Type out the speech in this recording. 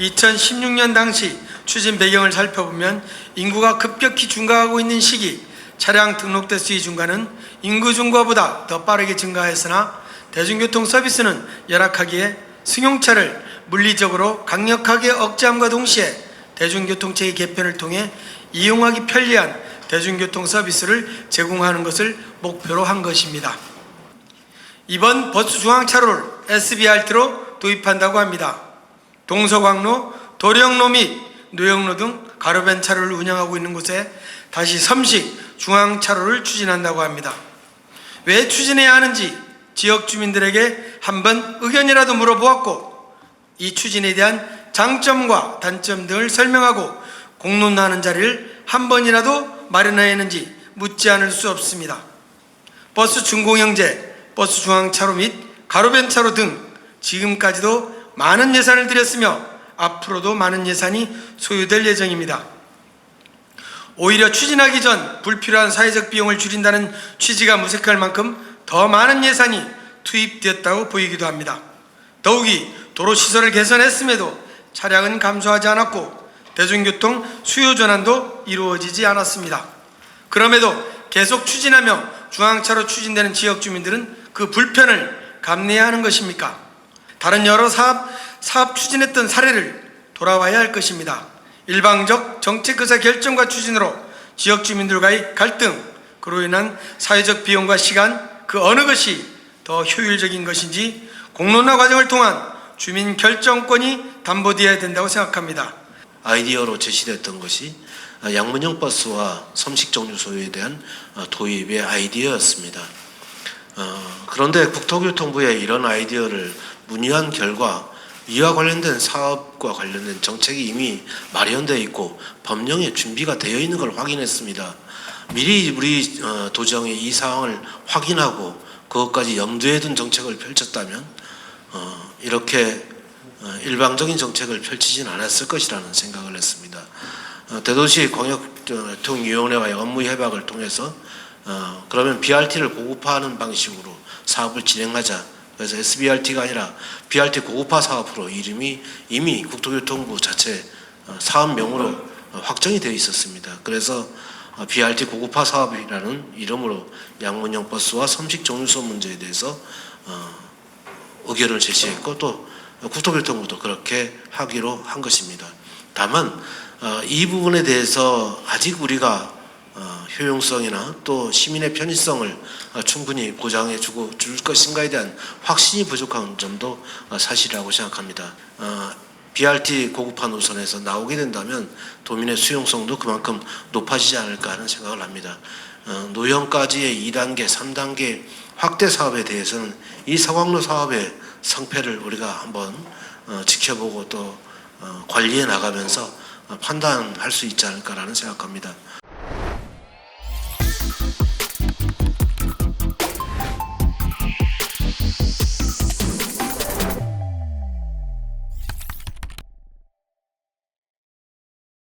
2016년 당시 추진 배경을 살펴보면 인구가 급격히 증가하고 있는 시기 차량 등록 대수의 증가는 인구 증가보다 더 빠르게 증가했으나 대중교통 서비스는 열악하기에 승용차를 물리적으로 강력하게 억제함과 동시에 대중교통체의 개편을 통해 이용하기 편리한 대중교통 서비스를 제공하는 것을 목표로 한 것입니다. 이번 버스 중앙차로를 SBRT로 도입한다고 합니다. 동서광로, 도령로 및 노영로 등 가로변 차로를 운영하고 있는 곳에 다시 섬식 중앙 차로를 추진한다고 합니다. 왜 추진해야 하는지 지역 주민들에게 한번 의견이라도 물어보았고 이 추진에 대한 장점과 단점 등을 설명하고 공론하는 자리를 한 번이라도 마련하였는지 묻지 않을 수 없습니다. 버스 준공영제, 버스 중앙차로 및 가로변 차로 등 지금까지도 많은 예산을 들였으며 앞으로도 많은 예산이 소요될 예정입니다. 오히려 추진하기 전 불필요한 사회적 비용을 줄인다는 취지가 무색할 만큼 더 많은 예산이 투입되었다고 보이기도 합니다. 더욱이 도로 시설을 개선했음에도 차량은 감소하지 않았고 대중교통 수요 전환도 이루어지지 않았습니다. 그럼에도 계속 추진하며 중앙차로 추진되는 지역 주민들은 그 불편을 감내해야 하는 것입니까? 다른 여러 사업, 사업 추진했던 사례를 돌아와야 할 것입니다. 일방적 정책 의사 결정과 추진으로 지역 주민들과의 갈등, 그로 인한 사회적 비용과 시간, 그 어느 것이 더 효율적인 것인지 공론화 과정을 통한 주민 결정권이 담보되어야 된다고 생각합니다. 아이디어로 제시됐던 것이 양문형 버스와 섬식 정류 소유에 대한 어, 도입의 아이디어였습니다. 어, 그런데 국토교통부의 이런 아이디어를 문의한 결과 이와 관련된 사업과 관련된 정책이 이미 마련되어 있고 법령에 준비가 되어 있는 걸 확인했습니다. 미리 우리 어, 도정이 이 상황을 확인하고 그것까지 염두에 둔 정책을 펼쳤다면 어, 이렇게 어, 일방적인 정책을 펼치진 않았을 것이라는 생각을 했습니다. 어, 대도시 광역통위원회와의 업무 협약을 통해서 어, 그러면 BRT를 고급화하는 방식으로 사업을 진행하자. 그래서 SBRT가 아니라 BRT 고급화 사업으로 이름이 이미 국토교통부 자체 어, 사업명으로 어, 확정이 되어 있었습니다. 그래서 어, BRT 고급화 사업이라는 이름으로 양문형 버스와 섬식 정류소 문제에 대해서 어, 의견을 제시했고 또 국토교통부도 그렇게 하기로 한 것입니다. 다만 어, 이 부분에 대해서 아직 우리가 어, 효용성이나 또 시민의 편의성을 어, 충분히 보장해 주고 줄 것인가에 대한 확신이 부족한 점도 어, 사실이라고 생각합니다. 어, BRT 고급화 노선에서 나오게 된다면 도민의 수용성도 그만큼 높아지지 않을까 하는 생각을 합니다. 어, 노형까지의 2단계, 3단계 확대 사업에 대해서는 이 서광로 사업의 성패를 우리가 한번 어, 지켜보고 또 어, 관리해 나가면서 어, 판단할 수 있지 않을까라는 생각합니다.